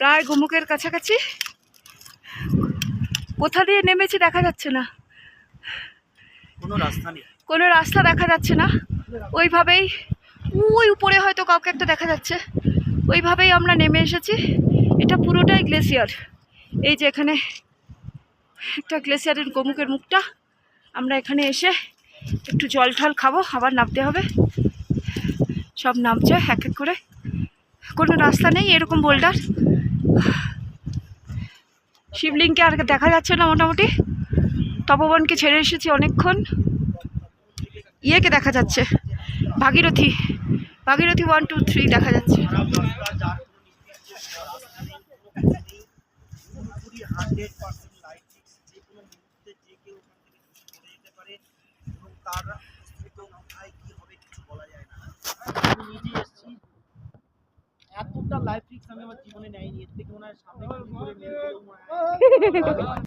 প্রায় গোমুখের কাছাকাছি। কোথা দিয়ে নেমেছি দেখা যাচ্ছে না। কোনো রাস্তা নেই। কোনো রাস্তা দেখা যাচ্ছে না। ওইভাবেই ওই উপরে হয়তো কাউকে একটা দেখা যাচ্ছে। ওইভাবেই আমরা নেমে এসেছি। এটা পুরোটাই গ্লেসিয়ার এই যে এখানে একটা গ্লেসিয়ারের গোমুখের মুখটা। আমরা এখানে এসে একটু জল ঠল খাব আবার নামতে হবে। সব নামছে এক এক করে। কোনো রাস্তা নেই এরকম বোল্ডার। শিবলিংকে আর দেখা যাচ্ছে না মোটামুটি। তপবনকে ছেড়ে এসেছি অনেকক্ষণ। ইয়েকে দেখা যাচ্ছে। Bhagirathi. Bhagirathi one two three দেখা যাচ্ছে। পুরোপুরি লাইফ রিস্ক আমি আমার জীবনে নেয়নি। এর থেকে মনে হয় সামনে